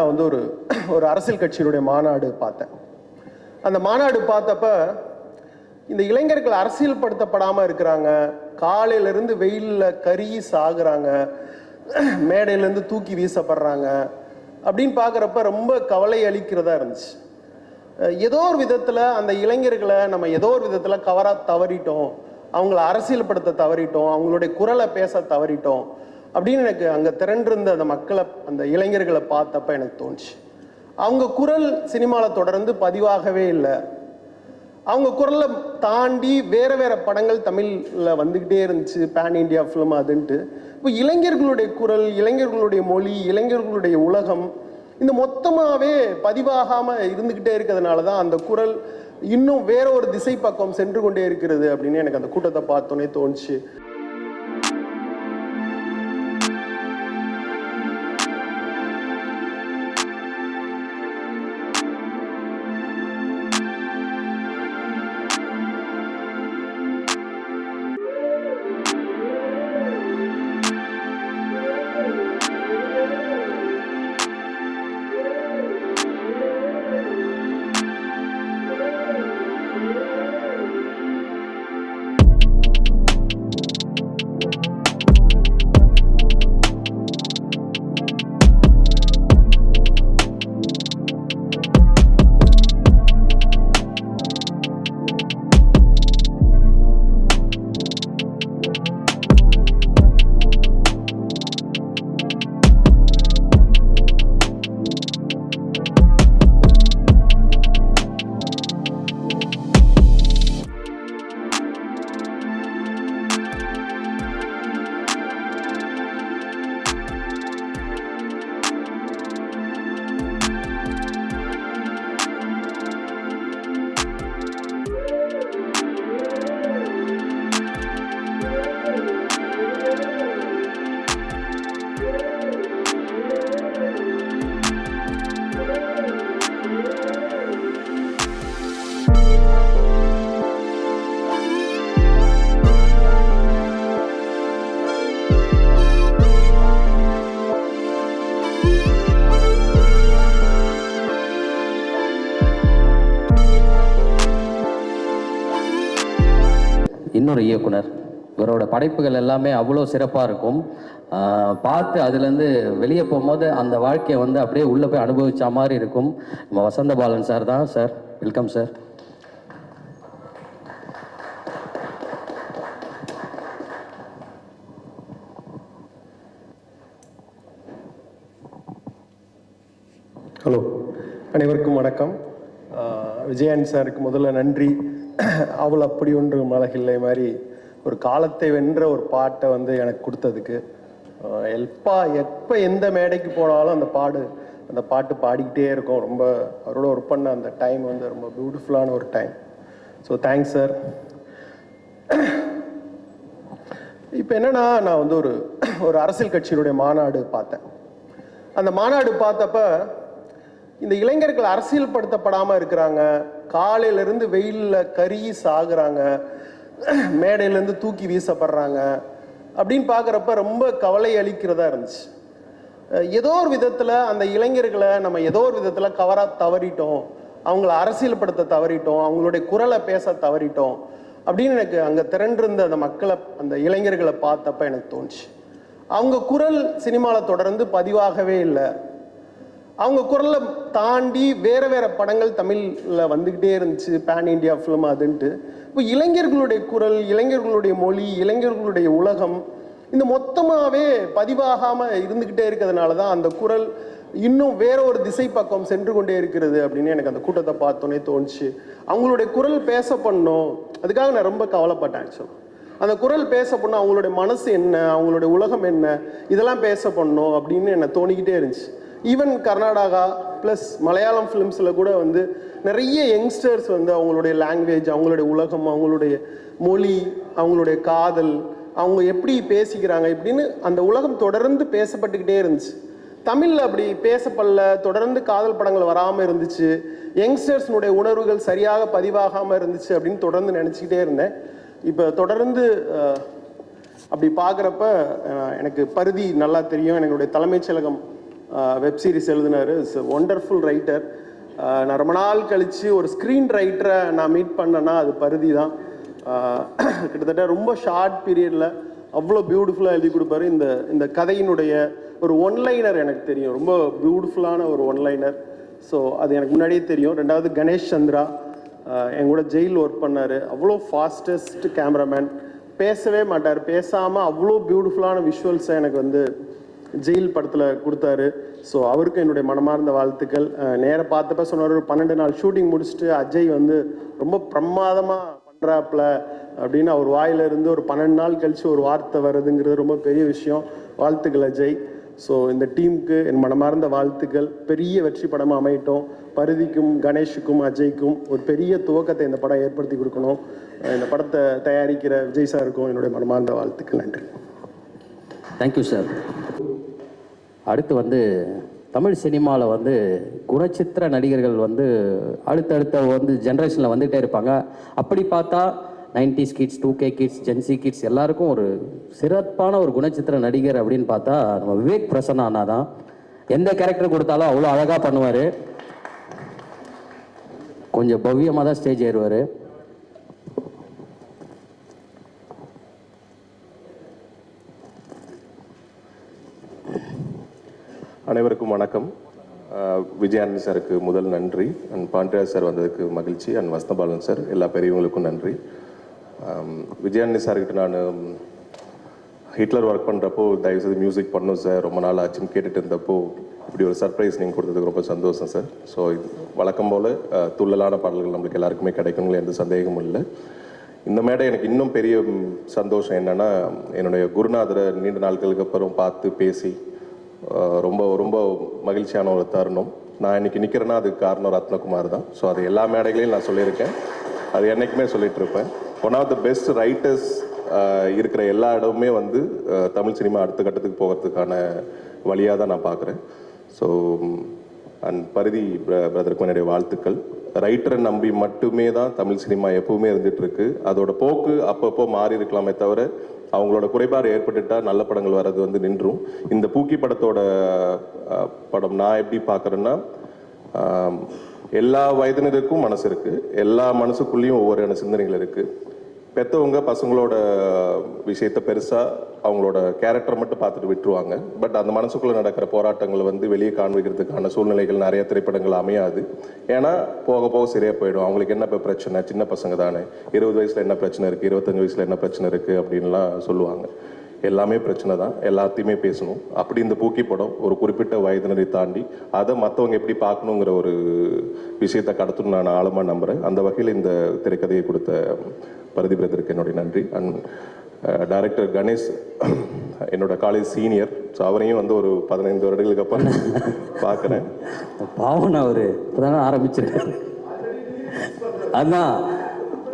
நான் வந்து ஒரு ஒரு அரசியல் கட்சியினுடைய மாநாடு பார்த்தேன். அந்த மாநாடு பார்த்தப்ப இந்த இளைஞர்கள் அரசியல் படுத்தப்படாமல் இருக்கிறாங்க. காலையிலேருந்து வெயிலில் கருகி சாகுறாங்க. மேடையிலேருந்து தூக்கி வீசப்படுறாங்க. அப்படின்னு பார்க்குறப்ப ரொம்ப கவலை அளிக்கிறதா இருந்துச்சு. ஏதோ ஒரு விதத்தில் அந்த இளைஞர்களை நம்ம ஏதோ ஒரு விதத்தில் கவரா தவறிட்டோம். அவங்கள அரசியல்படுத்த தவறிட்டோம். அவங்களுடைய குரலை பேச தவறிட்டோம். அப்படின்னு எனக்கு அங்கே திரண்டிருந்த அந்த மக்களை அந்த இளைஞர்களை பார்த்தப்ப எனக்கு தோணுச்சு. அவங்க குரல் சினிமாவில் தொடர்ந்து பதிவாகவே இல்லை. அவங்க குரலை தாண்டி வேறு வேறு படங்கள் தமிழில் வந்துக்கிட்டே இருந்துச்சு பேன் இண்டியா ஃபிலிம் அதுன்ட்டு. இப்போ இளைஞர்களுடைய குரல் இளைஞர்களுடைய மொழி இளைஞர்களுடைய உலகம் இந்த மொத்தமாகவே பதிவாகாமல் இருந்துக்கிட்டே இருக்கிறதுனால தான் அந்த குரல் இன்னும் வேற ஒரு திசை பக்கம் சென்று கொண்டே இருக்கிறது அப்படின்னு எனக்கு அந்த கூட்டத்தை பார்த்தோன்னே தோணுச்சு. இன்னொரு இயக்குனர். இவரோட படைப்புகள் எல்லாமே அவ்வளோ சிறப்பாக இருக்கும். பார்த்து அதுலேருந்து வெளியே போகும்போது அந்த வாழ்க்கையை வந்து அப்படியே உள்ளே போய் அனுபவித்த மாதிரி இருக்கும். நம்ம வசந்த பாலன் சார் தான் சார். Welcome sir. ஹலோ. அனைவருக்கும் வணக்கம். விஜயன் சாருக்கு முதல்ல நன்றி. அவள் அப்படி ஒன்று மலகில்லை மாதிரி ஒரு காலத்தை வென்ற ஒரு பாட்டை வந்து எனக்கு கொடுத்ததுக்கு. எப்பா எப்போ எந்த மேடைக்கு போனாலும் அந்த பாடு அந்த பாட்டு பாடிக்கிட்டே இருக்கும். ரொம்ப அவரோட ஒர்க் பண்ண அந்த டைம் வந்து ரொம்ப பியூட்டிஃபுல்லான ஒரு டைம் ஸோ தேங்க்ஸ் சார் இப்போ என்னென்னா நான் வந்து ஒரு ஒரு அரசியல் கட்சியினுடைய மாநாடு பார்த்தேன். அந்த மாநாடு பார்த்தப்ப இந்த இளைஞர்கள் அரசியல் படுத்தப்படாமல் இருக்கிறாங்க. காலையிலேருந்து வெயிலில் கருகி சாகுறாங்க. மேடையிலேருந்து தூக்கி வீசப்படுறாங்க. அப்படின்னு பார்க்குறப்ப ரொம்ப கவலை அளிக்கிறதா இருந்துச்சு. ஏதோ ஒரு விதத்தில் அந்த இளைஞர்களை நம்ம ஏதோ ஒரு விதத்தில் கவராக தவறிட்டோம். அவங்கள அரசியல்படுத்த தவறிட்டோம். அவங்களுடைய குரலை பேச தவறிட்டோம். அப்படின்னு எனக்கு அங்கே திரண்டிருந்த அந்த மக்களை அந்த இளைஞர்களை பார்த்தப்ப எனக்கு தோணுச்சு. அவங்க குரல் சினிமாவில் தொடர்ந்து பதிவாகவே இல்லை. அவங்க குரலை தாண்டி வேறு வேறு படங்கள் தமிழில் வந்துக்கிட்டே இருந்துச்சு பேன் இண்டியா ஃபிலிம் அதுன்ட்டு. இப்போ இளைஞர்களுடைய குரல் இளைஞர்களுடைய மொழி இளைஞர்களுடைய உலகம் இந்த மொத்தமாகவே பதிவாகாமல் இருந்துக்கிட்டே இருக்கிறதுனால தான் அந்த குரல் இன்னும் வேற ஒரு திசை பக்கம் சென்று கொண்டே இருக்கிறது அப்படின்னு எனக்கு அந்த கூட்டத்தை பார்த்தோன்னே தோணுச்சு. அவங்களுடைய குரல் பேச பண்ணோம். அதுக்காக நான் ரொம்ப கவலைப்பட்டேன் ஆக்சுவலாக அந்த குரல் பேச பண்ணோம் அவங்களுடைய மனசு என்ன அவங்களுடைய உலகம் என்ன இதெல்லாம் பேச பண்ணோம் அப்படின்னு என்னை தோணிக்கிட்டே இருந்துச்சு. ஈவன் கர்நாடகா ப்ளஸ் மலையாளம் ஃபிலிம்ஸில் கூட வந்து நிறைய யங்ஸ்டர்ஸ் வந்து அவங்களுடைய லாங்குவேஜ் அவங்களுடைய உலகம் அவங்களுடைய மொழி அவங்களுடைய காதல் அவங்க எப்படி பேசிக்கிறாங்க இப்படின்னு அந்த உலகம் தொடர்ந்து பேசப்பட்டுக்கிட்டே இருந்துச்சு. தமிழில் அப்படி பேசப்படல தொடர்ந்து காதல் படங்கள் வராமல் இருந்துச்சு. யங்ஸ்டர்ஸ்னுடைய உணர்வுகள் சரியாக பதிவாகாமல் இருந்துச்சு அப்படின்னு தொடர்ந்து நினச்சிக்கிட்டே இருந்தேன். இப்போ தொடர்ந்து அப்படி பார்க்குறப்ப எனக்கு பருதி நல்லா தெரியும். என்னுடைய தலைமைச் செயலகம் வெப் சீரிஸ் எழுதினார். இஸ் ஒண்டர்ஃபுல் ரைட்டர் நான் ரொம்ப நாள் கழித்து ஒரு ஸ்க்ரீன் ரைட்டரை நான் மீட் பண்ணேன்னா அது பருதி தான். கிட்டத்தட்ட ரொம்ப ஷார்ட் பீரியடில் அவ்வளோ பியூட்டிஃபுல்லாக எழுதி கொடுப்பாரு. இந்த இந்த கதையினுடைய ஒரு ஒன்லைனர் எனக்கு தெரியும். ரொம்ப பியூட்டிஃபுல்லான ஒரு ஒன்லைனர் ஸோ அது எனக்கு முன்னாடியே தெரியும். ரெண்டாவது கணேஷ் சந்திரா. என் கூட ஜெயில் ஒர்க் பண்ணார். அவ்வளோ ஃபாஸ்டஸ்ட் கேமராமேன் பேசவே மாட்டார். பேசாமல் அவ்வளோ பியூட்டிஃபுல்லான விஷுவல்ஸை எனக்கு வந்து ஜெயில் படத்தில் கொடுத்தாரு. ஸோ அவருக்கும் என்னுடைய மனமார்ந்த வாழ்த்துக்கள். நேராக பார்த்தப்ப சொன்னார் ஒரு பன்னெண்டு நாள் ஷூட்டிங் முடிச்சுட்டு அஜய் வந்து ரொம்ப பிரமாதமாக பண்ணுறாப்புல அப்படின்னு அவர் வாயிலிருந்து ஒரு பன்னெண்டு நாள் கழித்து ஒரு வார்த்தை வருதுங்கிறது ரொம்ப பெரிய விஷயம். வாழ்த்துக்கள் அஜய். ஸோ இந்த டீமுக்கு என் மனமார்ந்த வாழ்த்துக்கள். பெரிய வெற்றி படமாக அமையட்டும். பருதிக்கும் கணேஷுக்கும் அஜய்க்கும் ஒரு பெரிய துவக்கத்தை இந்த படம் ஏற்படுத்தி கொடுக்கணும். இந்த படத்தை தயாரிக்கிற விஜய் சாருக்கும் என்னுடைய மனமார்ந்த வாழ்த்துக்கள். நன்றி. தேங்க்யூ சார் அடுத்து வந்து தமிழ் சினிமாவில் வந்து குணச்சித்திர நடிகர்கள் வந்து அடுத்தடுத்த வந்து ஜென்ரேஷனில் வந்துகிட்டே இருப்பாங்க. அப்படி பார்த்தா nineties kids two K kids Gen Z kids எல்லாருக்கும் ஒரு சிறப்பான ஒரு குணச்சித்திர நடிகர் அப்படின்னு பார்த்தா நம்ம விவேக் பிரசன்னா அண்ணா தான். எந்த கேரக்டர் கொடுத்தாலும் அவ்வளோ அழகாக பண்ணுவார். கொஞ்சம் பவ்யமாக தான் ஸ்டேஜ் ஏறுவார். அனைவருக்கும் வணக்கம். விஜயானந்த் சாருக்கு முதல் நன்றி. அண்ட் பாண்டியா சார் வந்ததுக்கு மகிழ்ச்சி. அண்ட் வசந்தபாலன் சார் எல்லா பெரியவங்களுக்கும் நன்றி. விஜயானந்த் சார்கிட்ட நான் ஹிட்லர் ஒர்க் பண்ணுறப்போ தயவுசெய்து மியூசிக் பண்ணும் சார். ரொம்ப நாள் ஆச்சுன்னு கேட்டுட்டு இருந்தப்போ இப்படி ஒரு சர்ப்ரைஸ் நீங்கள் கொடுத்ததுக்கு ரொம்ப சந்தோஷம் சார். ஸோ வழக்கம் போல் துள்ளலான பாடல்கள் நம்மளுக்கு எல்லாருக்குமே கிடைக்குங்களே எந்த சந்தேகமும் இல்லை. இந்த மேடை எனக்கு இன்னும் பெரிய சந்தோஷம் என்னென்னா என்னுடைய குருநாதரை நீண்ட நாட்களுக்கு அப்புறம் பார்த்து பேசி ரொம்ப ரொம்ப மகிழ்ச்சியான ஒரு தருணம். நான் இன்னைக்கு நிற்கிறேன்னா அதுக்கு காரணம் ரத்னகுமார் தான். ஸோ அது எல்லா மேடைகளையும் நான் சொல்லியிருக்கேன். அது என்றைக்குமே சொல்லிட்டு இருப்பேன் one of the best writers இருக்கிற எல்லா இடமுமே வந்து தமிழ் சினிமா அடுத்த கட்டத்துக்கு போகிறதுக்கான வழியாக தான் நான் பார்க்குறேன் ஸோ அண்ட் பரிதி பிரதருக்கு என்னுடைய வாழ்த்துக்கள். ரைட்டரை நம்பி மட்டுமே தான் தமிழ் சினிமா எப்பவுமே இருந்துட்டு அதோட போக்கு அப்பப்போ மாறி இருக்கலாமே தவிர அவங்களோட குறைபாடு ஏற்பட்டுட்டா நல்ல படங்கள் வர்றது வந்து நின்றும். இந்த பூக்கி படத்தோட படம் நான் எப்படி பார்க்குறேன்னா எல்லா வயதினருக்கும் மனசு இருக்குது எல்லா மனசுக்குள்ளேயும் ஒவ்வொரு சிந்தனைகள் இருக்குது பெற்றவங்க பசங்களோட விஷயத்த பெருசாக அவங்களோட கேரக்டர் மட்டும் பார்த்துட்டு விட்டுருவாங்க. பட் அந்த மனசுக்குள்ளே நடக்கிற போராட்டங்களை வந்து வெளியே காண்பிக்கிறதுக்கான சூழ்நிலைகள் நிறைய திரைப்படங்கள் அமையாது. ஏன்னா போக போக சரியாக போயிடும். அவங்களுக்கு என்ன இப்போ பிரச்சனை? சின்ன பசங்க தானே. இருபது வயசில் என்ன பிரச்சனை இருக்குது இருபத்தஞ்சு வயசில் என்ன பிரச்சனை இருக்குது அப்படின்லாம் சொல்லுவாங்க. எல்லாமே பிரச்சனை தான். எல்லாத்தையுமே பேசணும். அப்படி இந்த பூக்கி படம் ஒரு குறிப்பிட்ட வயதினரை தாண்டி அதை மற்றவங்க எப்படி பார்க்கணுங்கிற ஒரு விஷயத்தை கடத்தணும் நான் ஆழமாக நம்புகிறேன் அந்த வகையில் இந்த திரைக்கதையை கொடுத்த பரதி பிரதருக்கு என்னுடைய நன்றி. அண்ட் டைரக்டர் கணேஷ் என்னோட காலேஜ் சீனியர். ஸோ அவரையும் வந்து ஒரு பதினைந்து வருடங்களுக்கு அப்புறம் பார்க்குறேன். பாவம் அவரு. இப்பதானே ஆரம்பிச்சிருக்கேன். அதான்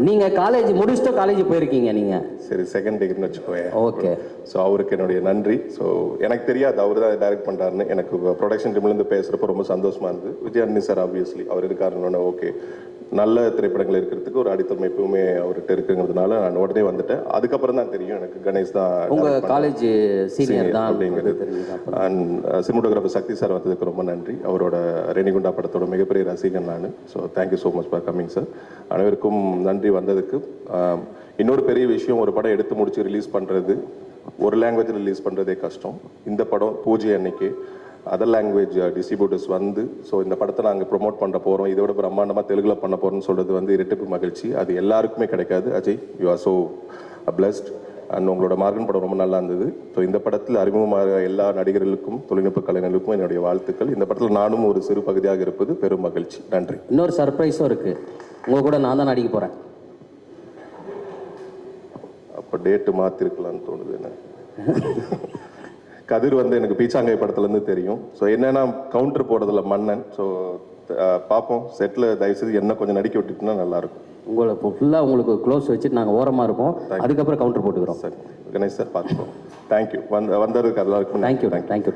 நீங்க காலேஜ் முடிச்சுட்டு காலேஜ் போயிருக்கீங்க நீங்க. சரி செகண்ட் டிகிரின்னு வச்சுக்கோயேன். ஓகே ஸோ அவருக்கு என்னுடைய நன்றி. ஸோ எனக்கு தெரியாது அவர் தான் டைரக்ட் பண்ணுறாருன்னு எனக்கு ப்ரொடக்ஷன் டீம்லேருந்து பேசுகிறப்ப ரொம்ப சந்தோஷமா இருந்தது. விஜயானந்தி சார் ஆப்வியஸ்லி அவர் இருக்காருன்னு ஓகே நல்ல திரைப்படங்கள் இருக்கிறதுக்கு ஒரு அடித்தளம் எப்பவுமே அவர்கிட்ட இருக்குங்கிறதுனால நான் உடனே வந்துட்டேன். அதுக்கப்புறம் தான் தெரியும் எனக்கு கணேஷ் தான் உங்க. காலேஜ் சீனியர் தான் அப்படிங்கிறது. அண்ட் சினிமோட்டோகிராஃபர் சக்தி சார் வந்ததுக்கு ரொம்ப நன்றி. அவரோட ரெனிகுண்டா படத்தோட மிகப்பெரிய ரசிகன் நான். So thank you so much for coming sir அனைவருக்கும் நன்றி வந்ததுக்கு. ஆம், இன்னொரு பெரிய விஷயம் ஒரு படம் எடுத்து முடிச்சு ரிலீஸ் பண்ணுறது ஒரு லாங்குவேஜ் ரிலீஸ் பண்ணுறதே கஷ்டம். இந்த படம் பூஜை அன்னைக்கு. அதர் லாங்குவேஜ் டிஸ்ட்ரிபியூட்டர்ஸ் வந்து ஸோ இந்த படத்தை நாங்கள் ப்ரோமோட் பண்ண போகிறோம் இதோட பிரம்மாண்டமாக தெலுங்குல பண்ண போகிறோம்னு சொல்கிறது வந்து இரட்டிப்பு மகிழ்ச்சி. அது எல்லாருக்குமே கிடைக்காது. Ajay you are so blessed and உங்களோட மார்கன் படம் ரொம்ப நல்லா இருந்தது. ஸோ இந்த படத்தில் அறிமுகமாக எல்லா நடிகர்களுக்கும் தொழில்நுட்ப கலைஞர்களுக்கும் என்னுடைய வாழ்த்துக்கள். இந்த படத்தில் நானும் ஒரு சிறு பகுதியாக இருப்பது பெரும் மகிழ்ச்சி. நன்றி. இன்னொரு சர்ப்ரைஸும் இருக்கு. உங்க கூட நான் தான் நடிக்க போறேன். அப்போ டேட்டு மாற்றிருக்கலாம்னு தோணுது எனக்கு கதிர் வந்து எனக்கு பீச்சாங்கை படத்துலேருந்து தெரியும். ஸோ என்னன்னா கவுண்டர் போடுறதுல மன்னன். ஸோ பார்ப்போம் செட்டில் தயவுசெய்து என்ன கொஞ்சம் நடிக்க விட்டுட்டுனா நல்லாயிருக்கும் உங்களை ஃபுல்லாக உங்களுக்கு க்ளோஸ் வச்சுட்டு நாங்கள் ஓரமாக இருப்போம். அதுக்கப்புறம் கவுண்டர் போட்டுக்கிறோம். சார். கணேஷ் சார் பார்த்துக்கோம் தேங்க்யூ வந்த வந்ததுக்கு எல்லாருக்கும் தேங்க்யூ தேங்க்யூ